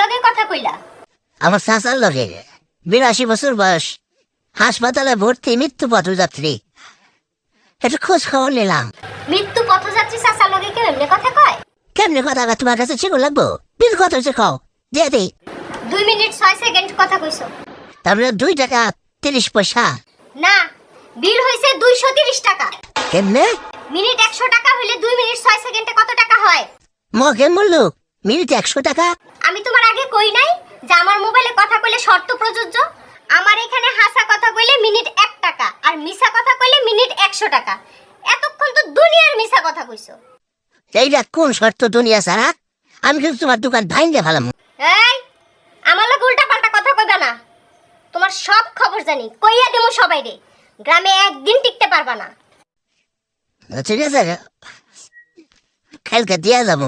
লগে কথা কইলা? আমার চাচার লগে। বিরাশি বছর বয়স। হাসপাতালে ভর্তি মৃত্যু পথযাত্রী। একটু খোঁজ খবর নিলাম। মৃত্যু পথযাত্রী চাচার লগে কেউ এমনি কথা কয়? কেমনি কথা কয়? তোমার কাছে চিকন লাগবো? বিল কত হচ্ছে খাও দিয়ে দিই। দুই মিনিট ছয় সেকেন্ড কথা কইছো। তারপরে দুই টাকা তিরিশ পয়সা। না বিল হয়েছে দুইশো তিরিশ টাকা। কেমনে? মিনিট একশো টাকা হইলে দুই মিনিট ছয় সেকেন্ডে কত টাকা হয়? মগে মূল্য? মিনিট একশো টাকা? আমি তোমার আগে কই নাই যে আমার মোবাইলে কথা কইলে শর্ত প্রযোজ্য? আমার এখানে হাসা কথা কইলে মিনিট এক টাকা আর মিছা কথা কইলে মিনিট একশো টাকা। এতক্ষণ তো দুনিয়ার মিছা কথা কইছো। এইটা কোন শর্ত দুনিয়া ছাড়া আমি কিন্তু তোমার দোকান ভাঙতে ভালাম এই আমার লোক উল্টা পাল্টা কথা কইবা না। তোমার সব খবর জানি কইয়া দেবো সবাই রে। গ্রামে একদিন টিকতে পারবা না। ঠিক আছে কালকে দিয়া যাব।